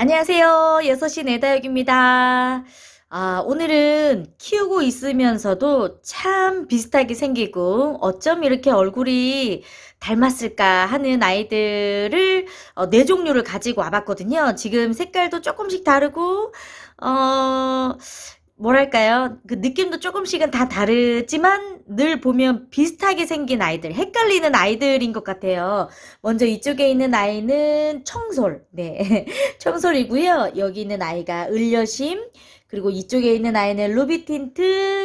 안녕하세요. 6시 내다육입니다. 아, 오늘은 키우고 있으면서도 참 비슷하게 생기고 어쩜 이렇게 얼굴이 닮았을까 하는 아이들을 어, 네 종류를 가지고 와봤거든요. 지금 색깔도 조금씩 다르고, 어, 뭐랄까요? 그 느낌도 조금씩은 다 다르지만 늘 보면 비슷하게 생긴 아이들, 헷갈리는 아이들인 것 같아요. 먼저 이쪽에 있는 아이는 청솔, 네. 청솔이고요. 여기 있는 아이가 을려심, 그리고 이쪽에 있는 아이는 루비틴트,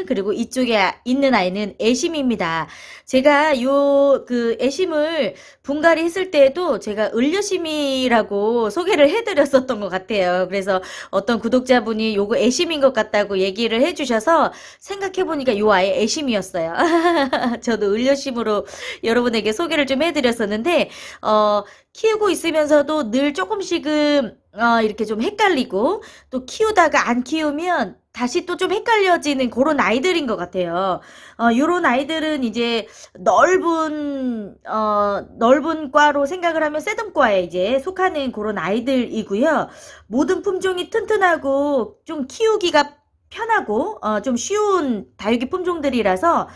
그리고 이쪽에 있는 아이는 애심입니다. 제가 요, 그, 애심을 분갈이 했을 때에도 제가 을려심이라고 소개를 해드렸었던 것 같아요. 그래서 어떤 구독자분이 요거 애심인 것 같다고 얘기를 해주셔서 생각해보니까 요 아이 애심이었어요. 저도 을려심으로 여러분에게 소개를 좀 해드렸었는데, 어, 키우고 있으면서도 늘 조금씩은 어, 이렇게 좀 헷갈리고 또 키우다가 안 키우면 다시 또 좀 헷갈려지는 그런 아이들인 것 같아요. 어, 요런 아이들은 이제 넓은, 어, 넓은 과로 생각을 하면 세덤과에 이제 속하는 그런 아이들이고요. 모든 품종이 튼튼하고 좀 키우기가 편하고, 어, 좀 쉬운 다육이 품종들이라서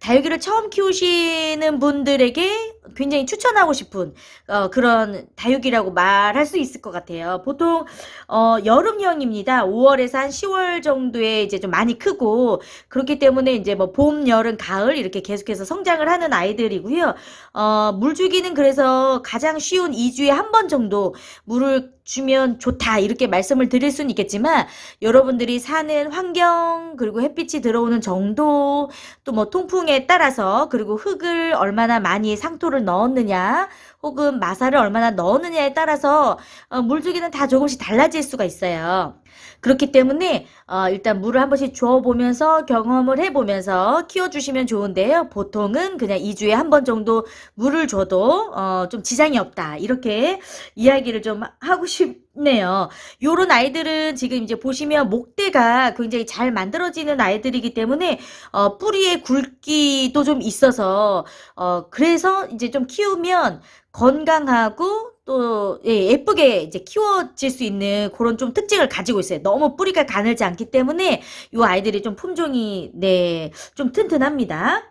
다육이를 처음 키우시는 분들에게 굉장히 추천하고 싶은 어, 그런 다육이라고 말할 수 있을 것 같아요. 보통 어, 여름형입니다. 5월에서 한 10월 정도에 이제 좀 많이 크고 그렇기 때문에 이제 뭐 봄, 여름, 가을 이렇게 계속해서 성장을 하는 아이들이고요. 어, 물 주기는 그래서 가장 쉬운 2주에 한 번 정도 물을 주면 좋다 이렇게 말씀을 드릴 수는 있겠지만 여러분들이 사는 환경 그리고 햇빛이 들어오는 정도 또 뭐 통풍에 따라서 그리고 흙을 얼마나 많이 상토를 넣었느냐 혹은 마사를 얼마나 넣었느냐에 따라서 어, 물 주기는 다 조금씩 달라질 수가 있어요. 그렇기 때문에 어, 일단 물을 한 번씩 줘보면서 경험을 해보면서 키워주시면 좋은데요. 보통은 그냥 2주에 한 번 정도 물을 줘도 어, 좀 지장이 없다. 이렇게 이야기를 좀 하고 싶네요. 요런 아이들은 지금 이제 보시면 목대가 굉장히 잘 만들어지는 아이들이기 때문에 어, 뿌리에 굵기도 좀 있어서 어, 그래서 이제 좀 키우면 건강하고 또 예, 예쁘게 이제 키워질 수 있는 그런 좀 특징을 가지고 있어요. 너무 뿌리가 가늘지 않기 때문에 이 아이들이 좀 품종이 네, 좀 튼튼합니다.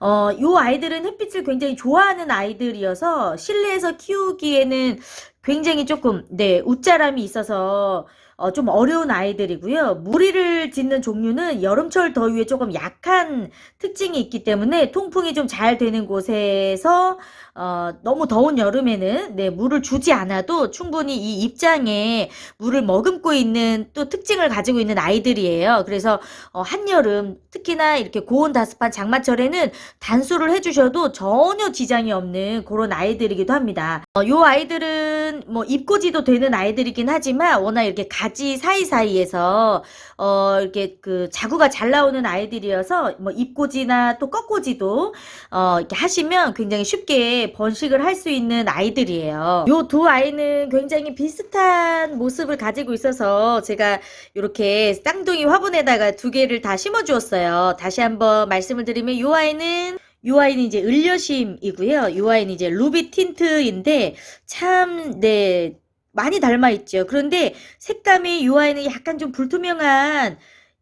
어, 요 아이들은 햇빛을 굉장히 좋아하는 아이들이어서 실내에서 키우기에는 굉장히 조금, 네, 웃자람이 있어서, 어, 좀 어려운 아이들이고요. 무리를 짓는 종류는 여름철 더위에 조금 약한 특징이 있기 때문에 통풍이 좀 잘 되는 곳에서, 어, 너무 더운 여름에는, 네, 물을 주지 않아도 충분히 이 입장에 물을 머금고 있는 또 특징을 가지고 있는 아이들이에요. 그래서, 어, 한여름, 특히나 이렇게 고온 다습한 장마철에는 단수를 해주셔도 전혀 지장이 없는 그런 아이들이기도 합니다. 어, 요 아이들은 뭐 입고지도 되는 아이들이긴 하지만 워낙 이렇게 가지 사이사이에서 어 이렇게 그 자구가 잘 나오는 아이들이어서 뭐 입고지나 또 꺾고지도 어 이렇게 하시면 굉장히 쉽게 번식을 할 수 있는 아이들이에요. 요 두 아이는 굉장히 비슷한 모습을 가지고 있어서 제가 이렇게 쌍둥이 화분에다가 두 개를 다 심어 주었어요. 다시 한번 말씀을 드리면 요 아이는 요 아이는 이제 을려심이고요. 요 아이는 이제 루비 틴트인데 참, 네, 많이 닮아 있죠. 그런데 색감이 요 아이는 약간 좀 불투명한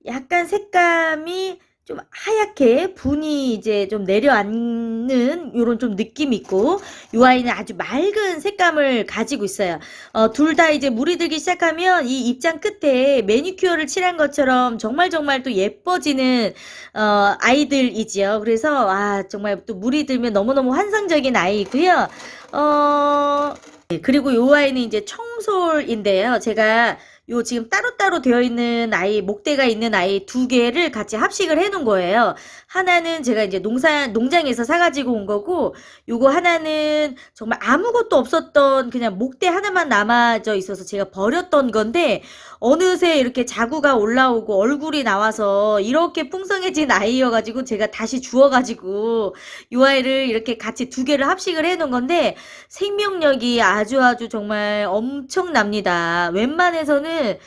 약간 색감이 좀 하얗게 분이 이제 좀 내려앉는 요런 좀 느낌이 있고 요 아이는 아주 맑은 색감을 가지고 있어요. 어, 둘 다 이제 물이 들기 시작하면 이 입장 끝에 매니큐어를 칠한 것처럼 정말 정말 또 예뻐지는 어, 아이들이지요. 그래서 아 정말 또 물이 들면 너무너무 환상적인 아이고요. 어, 네, 그리고 요 아이는 이제 청솔인데요. 제가 요 지금 따로따로 되어 있는 아이, 목대가 있는 아이 두 개를 같이 합식을 해 놓은 거예요. 하나는 제가 이제 농산, 농장에서 사가지고 온 거고, 요거 하나는 정말 아무것도 없었던 그냥 목대 하나만 남아져 있어서 제가 버렸던 건데, 어느새 이렇게 자구가 올라오고 얼굴이 나와서 이렇게 풍성해진 아이여가지고 제가 다시 주워가지고 요 아이를 이렇게 같이 두 개를 합식을 해 놓은 건데, 생명력이 아주 아주 정말 엄청납니다. 웬만해서는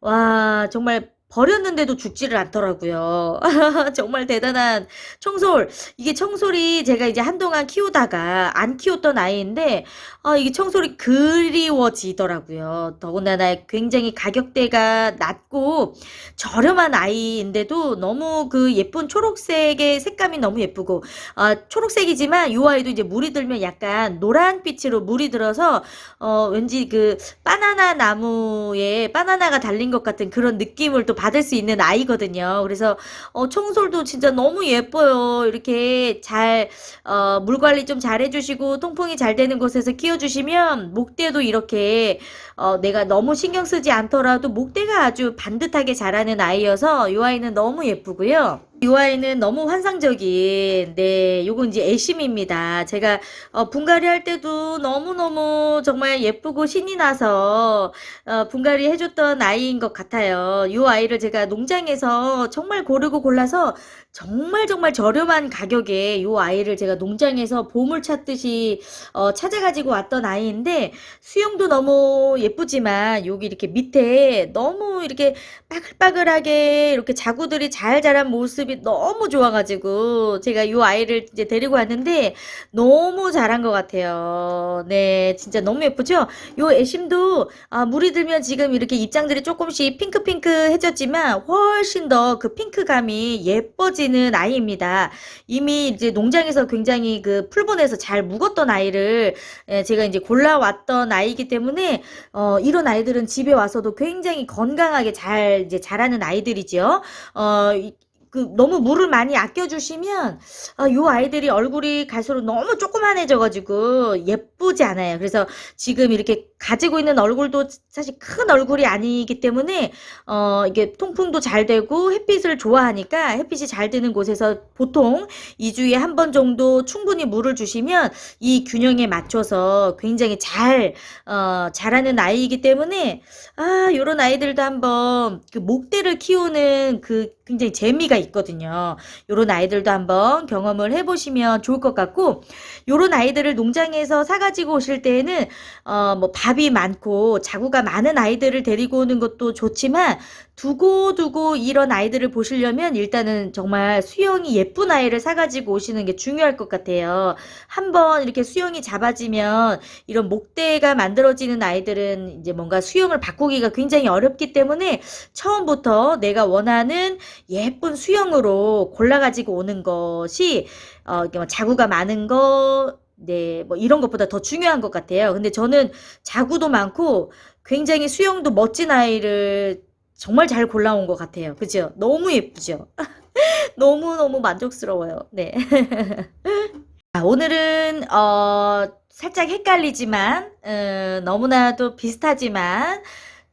와 정말 버렸는데도 죽지를 않더라고요. 정말 대단한 청솔. 이게 청솔이 제가 이제 한동안 키우다가 안 키웠던 아이인데, 아, 이게 청솔이 그리워지더라고요. 더군다나 굉장히 가격대가 낮고 저렴한 아이인데도 너무 그 예쁜 초록색의 색감이 너무 예쁘고, 아, 초록색이지만 이 아이도 이제 물이 들면 약간 노란빛으로 물이 들어서, 어, 왠지 그 바나나 나무에 바나나가 달린 것 같은 그런 느낌을 또 받을 수 있는 아이거든요. 그래서 어, 청솔도 진짜 너무 예뻐요. 이렇게 잘 어, 물 관리 좀 잘 해주시고 통풍이 잘 되는 곳에서 키워주시면 목대도 이렇게 어, 내가 너무 신경 쓰지 않더라도 목대가 아주 반듯하게 자라는 아이여서 이 아이는 너무 예쁘고요. 이 아이는 너무 환상적인 네 요건 이제 애심입니다. 제가 어, 분갈이 할 때도 너무너무 정말 예쁘고 신이 나서 어, 분갈이 해줬던 아이인 것 같아요. 이 아이를 제가 농장에서 정말 고르고 골라서 정말 정말 저렴한 가격에 이 아이를 제가 농장에서 보물 찾듯이 어, 찾아가지고 왔던 아이인데 수영도 너무 예쁘지만 여기 이렇게 밑에 너무 이렇게 빠글빠글하게 이렇게 자구들이 잘 자란 모습이 너무 좋아가지고 제가 이 아이를 이제 데리고 왔는데 너무 잘한 것 같아요. 네, 진짜 너무 예쁘죠? 요 애심도 아, 물이 들면 지금 이렇게 입장들이 조금씩 핑크핑크해졌지만 훨씬 더 그 핑크감이 예뻐지는 아이입니다. 이미 이제 농장에서 굉장히 그 풀분해서 잘 묵었던 아이를 예, 제가 이제 골라왔던 아이이기 때문에 어, 이런 아이들은 집에 와서도 굉장히 건강하게 잘 이제 자라는 아이들이죠. 어, 이- 그 너무 물을 많이 아껴주시면 아, 요 아이들이 얼굴이 갈수록 너무 조그만해져가지고 예쁘지 않아요. 그래서 지금 이렇게 가지고 있는 얼굴도 사실 큰 얼굴이 아니기 때문에 어, 이게 통풍도 잘 되고 햇빛을 좋아하니까 햇빛이 잘 드는 곳에서 보통 2주에 한 번 정도 충분히 물을 주시면 이 균형에 맞춰서 굉장히 잘 어, 자라는 아이이기 때문에 아, 요런 아이들도 한번 그 목대를 키우는 그 굉장히 재미가 있거든요. 요런 아이들도 한번 경험을 해보시면 좋을 것 같고, 요런 아이들을 농장에서 사가지고 오실 때에는, 어, 뭐, 밥이 많고, 자구가 많은 아이들을 데리고 오는 것도 좋지만, 두고두고 이런 아이들을 보시려면 일단은 정말 수영이 예쁜 아이를 사가지고 오시는 게 중요할 것 같아요. 한번 이렇게 수영이 잡아지면 이런 목대가 만들어지는 아이들은 이제 뭔가 수영을 바꾸기가 굉장히 어렵기 때문에 처음부터 내가 원하는 예쁜 수영으로 골라가지고 오는 것이 어, 뭐 자구가 많은 거, 네, 뭐 이런 것보다 더 중요한 것 같아요. 근데 저는 자구도 많고 굉장히 수영도 멋진 아이를 정말 잘 골라온 것 같아요. 그죠? 너무 예쁘죠? 너무너무 만족스러워요. 네. 아, 오늘은 어, 살짝 헷갈리지만 어, 너무나도 비슷하지만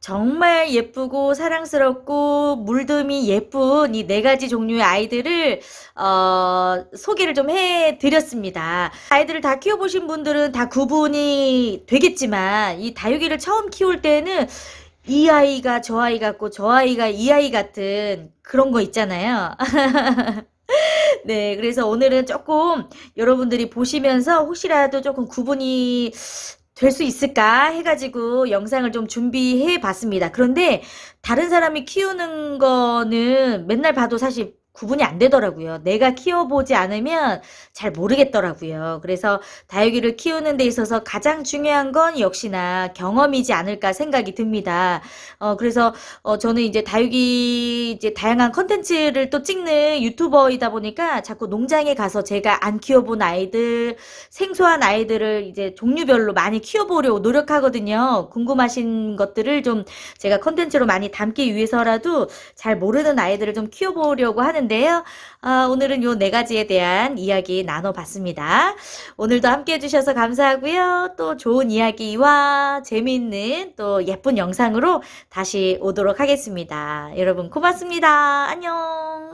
정말 예쁘고 사랑스럽고 물듬이 예쁜 이 네 가지 종류의 아이들을 어, 소개를 좀 해드렸습니다. 아이들을 다 키워보신 분들은 다 구분이 되겠지만 이 다육이를 처음 키울 때는 이 아이가 저 아이 같고 저 아이가 이 아이 같은 그런 거 있잖아요. 네, 그래서 오늘은 조금 여러분들이 보시면서 혹시라도 조금 구분이 될 수 있을까 해가지고 영상을 좀 준비해 봤습니다. 그런데 다른 사람이 키우는 거는 맨날 봐도 사실 구분이 안 되더라고요. 내가 키워보지 않으면 잘 모르겠더라고요. 그래서 다육이를 키우는 데 있어서 가장 중요한 건 역시나 경험이지 않을까 생각이 듭니다. 어, 그래서 어, 저는 이제 다육이 이제 다양한 컨텐츠를 또 찍는 유튜버이다 보니까 자꾸 농장에 가서 제가 안 키워본 아이들, 생소한 아이들을 이제 종류별로 많이 키워보려고 노력하거든요. 궁금하신 것들을 좀 제가 컨텐츠로 많이 담기 위해서라도 잘 모르는 아이들을 좀 키워보려고 하는데요. 아, 오늘은 요 네 가지에 대한 이야기 나눠봤습니다. 오늘도 함께 해주셔서 감사하고요. 또 좋은 이야기와 재미있는 또 예쁜 영상으로 다시 오도록 하겠습니다. 여러분 고맙습니다. 안녕.